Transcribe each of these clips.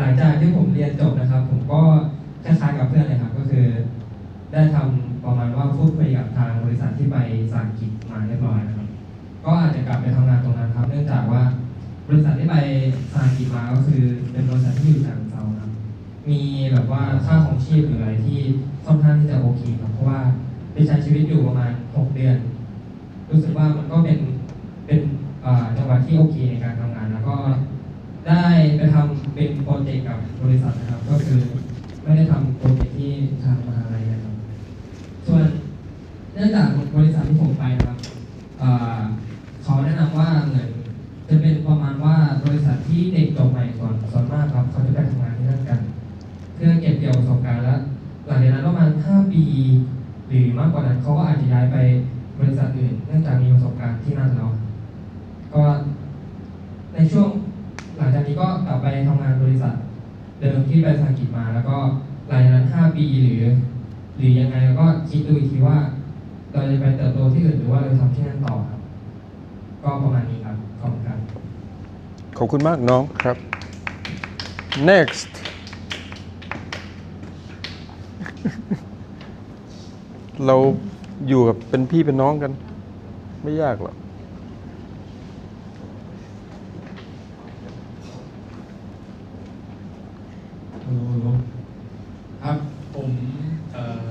หลังจากที่ผมเรียนจบนะครับ ผมก็คล้ายๆกับเพื่อนเลยครับก็คือ ได้ทำประมาณว่าพูดคุยกับทางบริษัทที่ไปสากิจมาเรียบร้อยนะครับ ก็อาจจะกลับไปทำงานตรงนั้นครับ เนื่องจากว่าบริษัทที่ไปสากิจมาก็คือเป็นบริษัทที่อยู่จากเซาครับมีแบบว่าค่าของชีพหรืออะไรที่ค่อนข้างที่จะโอเคครับเพราะว่าได้ใช้ชีวิตอยู่ประมาณ 6 เดือน รู้สึกว่ามันก็เป็นเป็นจังหวะที่โอเคในการทำงาน แล้วก็ได้ไปทำ เป็นโปรเจกต์กับบริษัทนะครับ ก็คือไม่ได้ทำโปรเจกต์ที่ทางมหาลัยนะครับ ส่วนเนื่องจากบริษัทที่ผมไปนะครับเขาแนะนำว่าเหมือนจะเป็นประมาณว่าบริษัทที่เด็กจบใหม่ส่วนส่วนมากครับเขาจะไปทำงานที่นั่นกัน เพื่อเก็บเกี่ยวประสบการณ์แล้วหลังจากนั้นประมาณ 5 ปี หรือมากกว่านั้นเขาก็อาจจะย้ายไปบริษัทอื่น เนื่องจากมีประสบการณ์ที่นั่นแล้วก็ในช่วง ก็กลับไปทำงานบริษัท เดิมที่ไปสังกฤษมา แล้วก็หลังจากนั้น5ปีหรือ หรือยังไงแล้วก็คิดดูอีกทีว่าเราจะไปเติบโตที่อื่นหรือว่าเราจะทำที่นั่นต่อครับ ก็ประมาณนี้ครับ ขอบคุณครับ ขอบคุณมากน้องครับ next เราอยู่กับเป็นพี่เป็นน้องกัน ไม่ยากหรอก ครับผมเอ่อ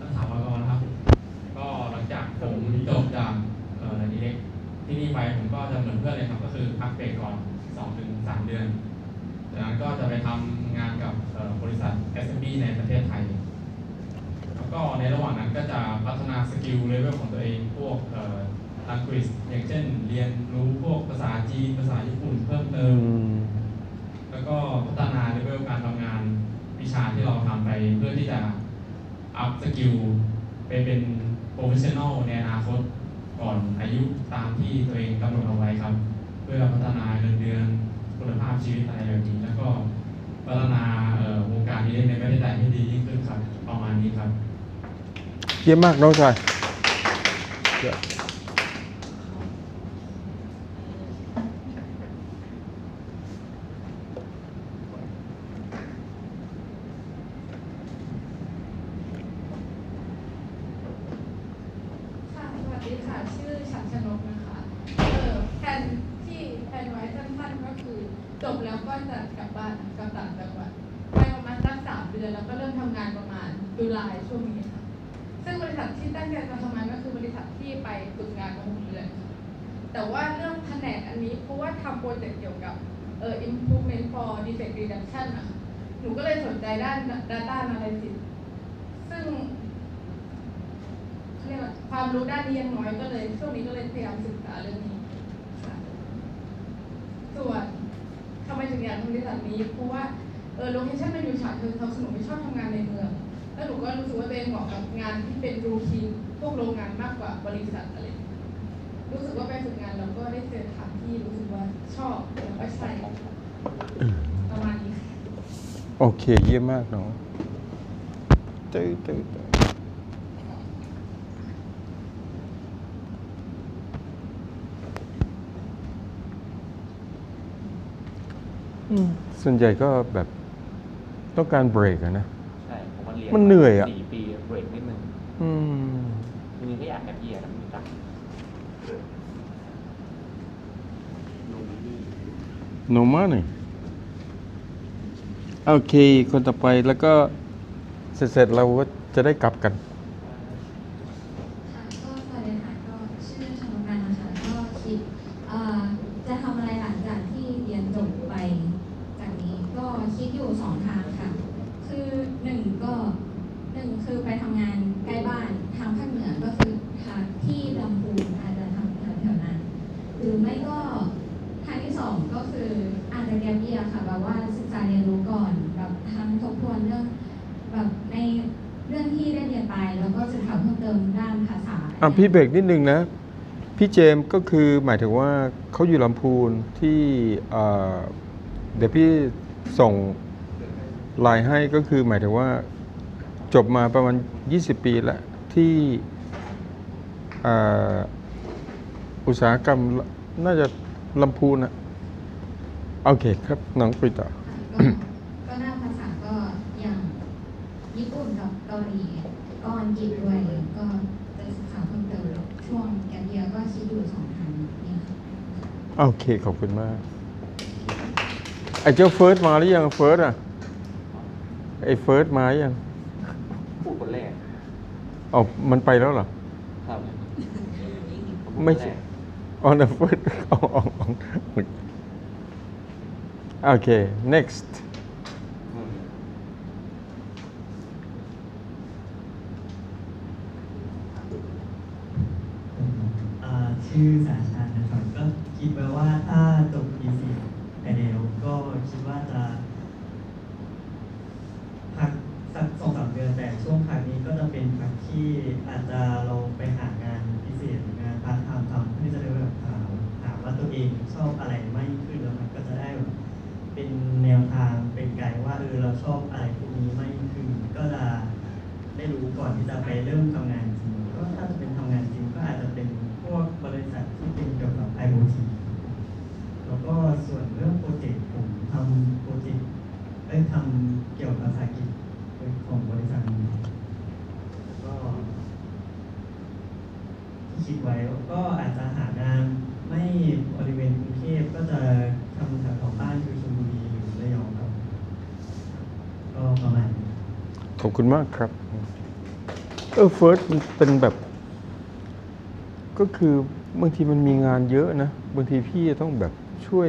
นักถามากรนะครับ ก็หลังจากผมจบจากเอ่อดีเล็กที่นี่ไปผมก็จะเหมือนเพื่อนเลยครับ ก็คือพักเบรกก่อน2ถึง3เดือนจากนั้นก็จะไปทำงานกับบริษัท SMB ในประเทศไทย แล้วก็ในระหว่างนั้นก็จะพัฒนาสกิลเลเวลของตัวเองพวกเอ่ออังกฤษอย่างเช่น เรียนรู้พวกภาษาจีนภาษาญี่ปุ่นเพิ่มเติอืม ม แล้วก็พัฒนาเลเวลการทำงานวิชาที่เราทำไปเพื่อที่จะ อัพสกิลไปเป็นโปรเฟชชั่นอลในอนาคตก่อนอายุตามที่ตัวเองกำหนดเอาไว้ครับ เพื่อพัฒนาเงินเดือนคุณภาพชีวิตอะไรแบบนี้แล้วก็พัฒนาวงการนี้ในประเทศไทยให้ดียิ่งขึ้นครับ ประมาณนี้ครับ เยี่ยมมากน้องชายเยี่ยม ค่ะ สวัส ดีค่ะ ชื่อฉันชนกนะคะ เออแผนที่แผนไว้สั้นๆก็คือจบแล้วก็จะกลับบ้านกลับต่างจังหวัดไปประมาณสักสามเดือนแล้วก็เริ่มทำงานประมาณตุลาช่วงนี้ค่ะ ซึ่งบริษัทที่ตั้งใจจะทำงานก็คือบริษัทที่ไปฝึกงานมาหกเดือนค่ะแต่ว่าเรื่องแผนกอันนี้เพราะว่าทำโปรเจกต์เกี่ยวกับเอ่อ improvement for defect reduction อะค่ะหนูก็เลยสนใจด้าน data analysis ซึ่ง ความรู้ด้านนี้ยังน้อยก็เลยช่วงนี้ก็เลยพยายามศึกษาเรื่องนี้ค่ะส่วนทำไมถึงอยากทำบริษัทนี้เพราะว่าเออโลเคชั่นมันอยู่ฉะเชิงเทราสนุกไม่ชอบทำงานในเมืองแล้วหนูก็รู้สึกว่าตัวเองเหมาะกับงานที่เป็นรูทีนพวกโรงงานมากกว่าบริษัทอะไรรู้สึกว่าไปฝึกงานแล้วก็ได้เจอทางที่รู้สึกว่าชอบแล้วก็ใช่ประมาณนี้ค่ะโอเคเยี่ยมมากเน้องตื้อตื้อ ออืมส่วนใหญ่ก็แบบต้องการเบรกอะนะ ใช่ผมว่าเรียนมันเหนื่อยอะ สี่ปีเบรกนิดนึงอืมจริงๆก็อยากแฮปปี้อะแต่ไม่มีตังค์ลงที่ no money โอเค คนต่อไปแล้วก็เสร็จๆเราก็จะได้กลับกัน ค่ะก็สวัสดีค่ะก็ชื่อชมกันนะคะก็คิดเอ่อจะทำอะไรหลังจากที่เรียนจบไปจากนี้ก็คิดอยู่ สองทางค่ะ คือหนึ่งก็หนึ่งคือไปทำงานใกล้บ้านทางภาคเหนือก็คือทางที่ลำพูนอาจจะทำแถวๆนั้น หรือไม่ก็ทางที่สองก็คืออาจจะแกปเยียค่ะแบบว่าศึกษาเรียนรู้ก่อนแบบทำทบทวนเรื่องแบบในเรื่องที่ได้เรียนไปแล้วก็ศึกษาเพิ่มเติมด้านภาษาอะพี่เบรกนิดนึงนะพี่เจมก็คือหมายถึงว่าเขาอยู่ลำพูนที่เดี๋ยวพี่ส่ง ลายให้ก็คือหมายถึงว่าจบมาประมาณ 20 ปีแล้ว ที่อุตสาหกรรมน่าจะลำพูนอะโอเคครับ น้องคุยต่ก็หน้าภาษาก็ย่งญี่ปุ่นกับเกาหลีก็อังกฤษด้วยก็ไปศึกษาเพิ่มเติมช่วงแกเดียก็คิดอยู่สองทางนี่ยโอเค ขอบคุณมาก ไอ้เจ้าเฟิร์สมาหรือยังเฟิร์สอะ ไอ้เฟิร์สมายังพูดคนแรกอ๋อมันไปแล้วเหรอ ครับไม่ใช่อ๋อนะเฟิร์สอ๋ออ๋ออ๋อโอเค next อืมอ่าชื่อสาชาญนะครับก็คิดไว้ว่าถ้าจบปีสี่ไปแล้วก็คิดว่าจะพักสักสองสามเดือนแต่ช่วงพัก นี้ก็จะเป็นพักที่อาจจะลองไปหางานพิเศษหรืองานพาร์ทไทม์ทำเพื่อจะได้แบบหาหาว่าตัวเองชอบอะไรมากขึ้นแล้วมันก็จะได้แบบเป็นแนวทางเป็นไกด์ว่าเออเราชอบอะไรพวกนี้มากขึ้นก็จะได้รู้ก่อนที่จะไปเริ่มทำงานจริงก็ถ้าจะเป็นทำงานจริงก็อาจจะเป็นพวกบริษัทที่เป็นเกี่ยวกับ IoT แล้วก็ส่วนเรื่องโปรเจกต์ผมทำโปรเจกต์ได้ทำเกี่ยวกับภาษาอังกฤษของบริษัทนี้ก็ที่คิดไว้ก็อาจจะหางานไม่บริเวณกรุงเทพก็จะทำแถวๆบ้านคือชลบุรีหรือระยองครับ ก็ประมาณนี้ ข อบคุณมากครับ เออเฟิร์สมันเป็นแบบ ก็คือบางทีมันมีงานเยอะนะ บางทีพี่ต้องแบบช่วย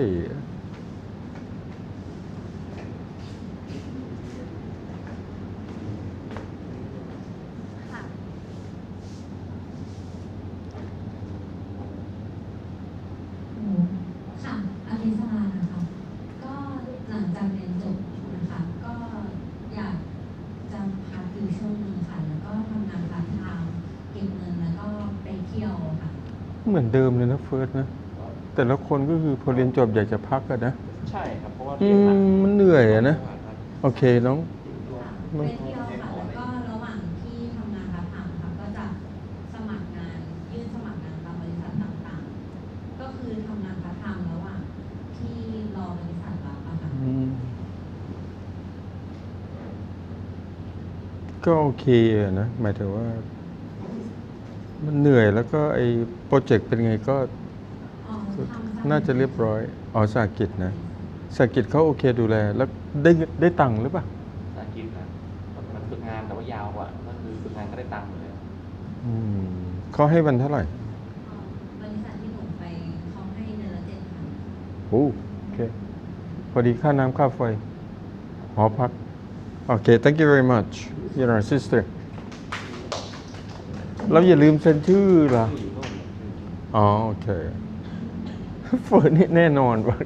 ค่ะหนูค่ะอภิสรานะคะ ก็หลังจากเรียนจบนะคะ ก็อยากจะพักอยู่ช่วงหนึงค่ะ แล้วก็ทำงานพาร์ทไทม์เก็บเงินแล้วก็ไปเที่ยวค่ะ เหมือนเดิมเลยนะเฟิร์สนะ แต่ละคนก็คือพอเรียนจบอยากจะพักกันนะ ใช่ครับ เพราะว่าอืเรียนหนักมมันเหนื่อยอะนะ โอเคน้องค่ะไปเที่ยวค่ะแล้วก็ระหว่างที่ทำงานพาร์ทไทม์ค่ะก็จะสมัครงานยื่นสมัครงานตามบริษัทต่างๆ ก็คือทำงานพาร์ทไทม์ระหว่างที่รอบริษัทรับอะค่ะ อืมก็โอเคอะนะ หมายถึงว่า มันเหนื่อยแล้วก็ไอ้โปรเจกต์เป็นไงก็อ๋อทำน่าจะเรียบร้อยอ๋อสาหกิจนะสาหกิจเขาโอเคดูแล แล้วได้ได้ตังค์หรือเปล่าภาษาอังกฤษนะมันฝึกงานแต่ว่ายาวกว่าก็คือฝึกงานก็ได้ตังค์เลยอืมเขาให้วันเท่าไหร่อ๋อบริษัทที่หนูไปเขาให้เดือนละเจ็ดพันโอ้โอเค พอดีค่าน้ำค่าไฟหอพักโอเค thank you very much you're our sister เราอย่าลืมเซ็นชื่อล่ะ อ๋อ โอเคเฟิร์นนี่แน่นอนว่ะ